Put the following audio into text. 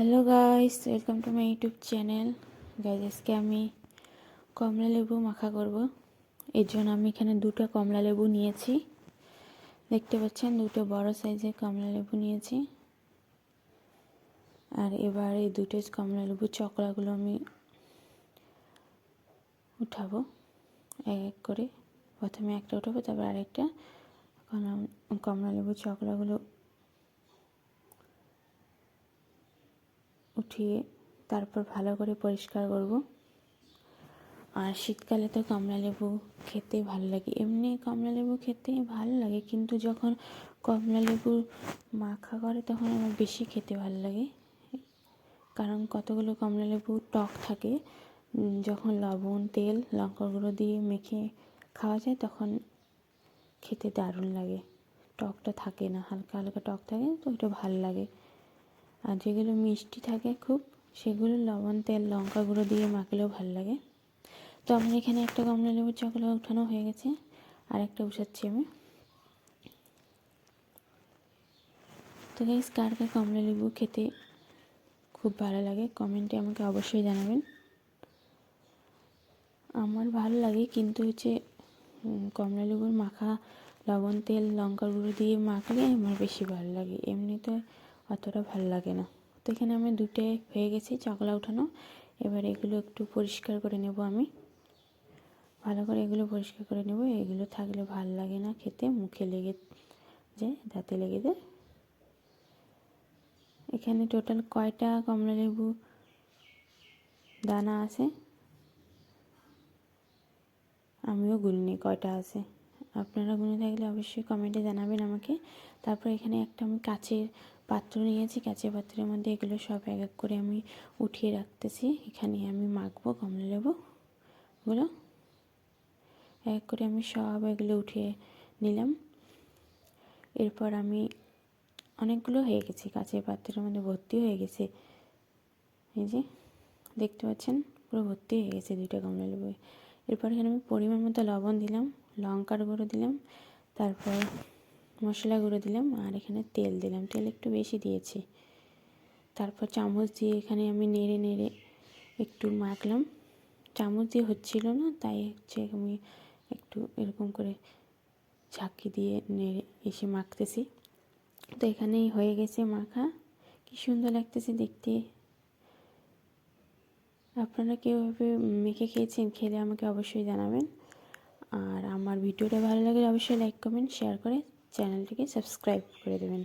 Hello guys welcome to my YouTube channel guys আজকে আমি কমলা লেবু মাখা করব। এর জন্য আমি এখানে দুটো কমলা লেবু নিয়েছি। দেখতে পাচ্ছেন, দুটো বড় সাইজের কমলা লেবু নিয়েছি। আর এবার এই দুটো কমলা লেবু চকলাগুলো আমি উঠাবো, এক এক করে। প্রথমে একটা উঠাবো, তারপর আরেকটা। কমলা লেবু চকলাগুলো উঠিয়ে তারপর ভালো করে পরিষ্কার করব। আর শীতকালে তো কমলা লেবু খেতে ভালো লাগে। এমনি কমলা লেবু খেতে ভালো লাগে, কিন্তু যখন কমলা লেবু মাখা করে তখন আমার বেশি খেতে ভালো লাগে। কারণ কতগুলো কমলা লেবু টক থাকে যখন লবণ, তেল লঙ্কা গুঁড়ো দিয়ে মেখে খাওয়া যায় তখন খেতে দারুণ লাগে। টকটা থাকে না, হালকা হালকা টক থাকে, তো ওটা ভালো লাগে। আর যেগুলো মিষ্টি থাকে খুব, সেগুলো লবণ, তেল, লঙ্কা গুঁড়ো দিয়ে মাখলেও ভালো লাগে। তো আমার এখানে একটা কমলা লেবুর চকলা উঠানো হয়ে গেছে, আর একটা উঠাচ্ছি আমি। তো গাইস কার কার কমলা লেবু খেতে খুব ভালো লাগে, কমেন্টে আমাকে অবশ্যই জানাবেন। আমার ভালো লাগে, কিন্তু হচ্ছে কমলা লেবুর মাখা, লবণ, তেল, লঙ্কা গুঁড়ো দিয়ে মাখলে আমার বেশি ভালো লাগে। এমনিতে অতটা ভালো লাগে না। তো এখানে আমি দুটো হয়ে গেছি চকলা উঠানো। এবার এগুলো একটু পরিষ্কার করে নেব আমি। ভালো করে এগুলো পরিষ্কার করে নেব। এগুলো থাকলে ভালো লাগে না খেতে, মুখে লেগে যায় দাঁতে লেগে যায়। এখানে টোটাল কয়টা কমলা লেবু দানা আছে? আমিও গুলিনি কয়টা আছে। আপনারা গুনে থাকলে অবশ্যই কমেন্টে জানাবেন আমাকে। তারপর এখানে একটা আমি কাচের পাত্র নিয়েছি। কাঁচের পাত্রের মধ্যে এগুলো সব এক এক করে আমি উঠিয়ে রাখতেছি। এখানে আমি মাখবো, কমলা লেবুগুলো এক করে আমি সব এগুলো উঠিয়ে নিলাম। এরপর আমি অনেকগুলো হয়ে গেছে। কাঁচের পাত্রের মধ্যে ভর্তি হয়ে গেছে। এই যে, দেখতে পাচ্ছেন? পুরো ভর্তি হয়ে গেছে দুইটা কমলা লেবু। এরপর এখানে আমি পরিমাণ মতো লবণ দিলাম। লঙ্কার গুঁড়ো দিলাম, তারপর মশলা গুঁড়ো দিলাম আর এখানে তেল দিলাম। তেল একটু বেশি দিয়েছি। তারপর চামচ দিয়ে এখানে আমি নেড়ে নেড়ে একটু মাখলাম। চামচ দিয়ে হচ্ছিল না, তাই হচ্ছে আমি একটু এরকম করে ঝাঁকি দিয়ে নেড়ে এসে মাখতেছি। তো এখানেই হয়ে গেছে মাখা। কি সুন্দর লাগতেছে দেখতে। আপনারা কীভাবে মেখে খেয়েছেন খেলে আমাকে অবশ্যই জানাবেন। আর আমার ভিডিওটা ভালো লাগলে অবশ্যই লাইক কমেন্ট শেয়ার করে চ্যানেলটিকে সাবস্ক্রাইব করে দেবেন।